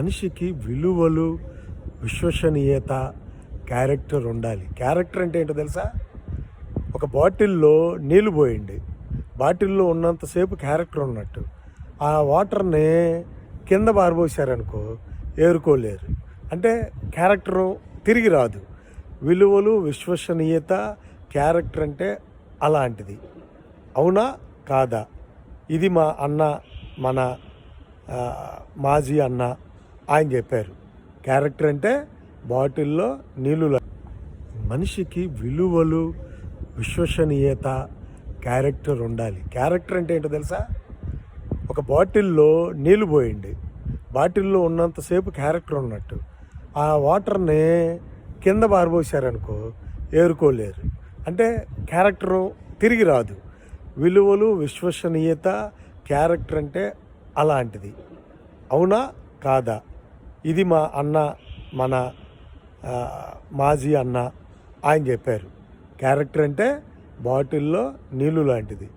మనిషికి విలువలు విశ్వసనీయత క్యారెక్టర్ ఉండాలి. క్యారెక్టర్ అంటే ఏంటో తెలుసా? ఒక బాటిల్లో నీళ్ళు పోయండి. బాటిల్లో ఉన్నంతసేపు క్యారెక్టర్ ఉన్నట్టు. ఆ వాటర్ని కింద బారబోసారనుకో ఏరుకోలేరు. అంటే క్యారెక్టరు తిరిగి రాదు. విలువలు విశ్వసనీయత క్యారెక్టర్ అంటే అలాంటిది. అవునా? కాదా? ఇది మా అన్న మన మాజీ అన్న ఆయన చెప్పారు. క్యారెక్టర్ అంటే బాటిల్లో నీళ్ళు మనిషికి విలువలు విశ్వసనీయత క్యారెక్టర్ ఉండాలి. క్యారెక్టర్ అంటే ఏంటో తెలుసా? ఒక బాటిల్లో నీళ్ళు పోయండి బాటిల్లో ఉన్నంతసేపు క్యారెక్టర్ ఉన్నట్టు. ఆ వాటర్ని కింద పారబోసారనుకో ఏరుకోలేరు. అంటే క్యారెక్టరు తిరిగి రాదు. విలువలు విశ్వసనీయత క్యారెక్టర్ అంటే అలాంటిది. అవునా? కాదా? ఇది మా అన్న మన మాజీ అన్న ఆయన చెప్పారు. క్యారెక్టర్ అంటే బాటిల్లో నీళ్ళు లాంటిది.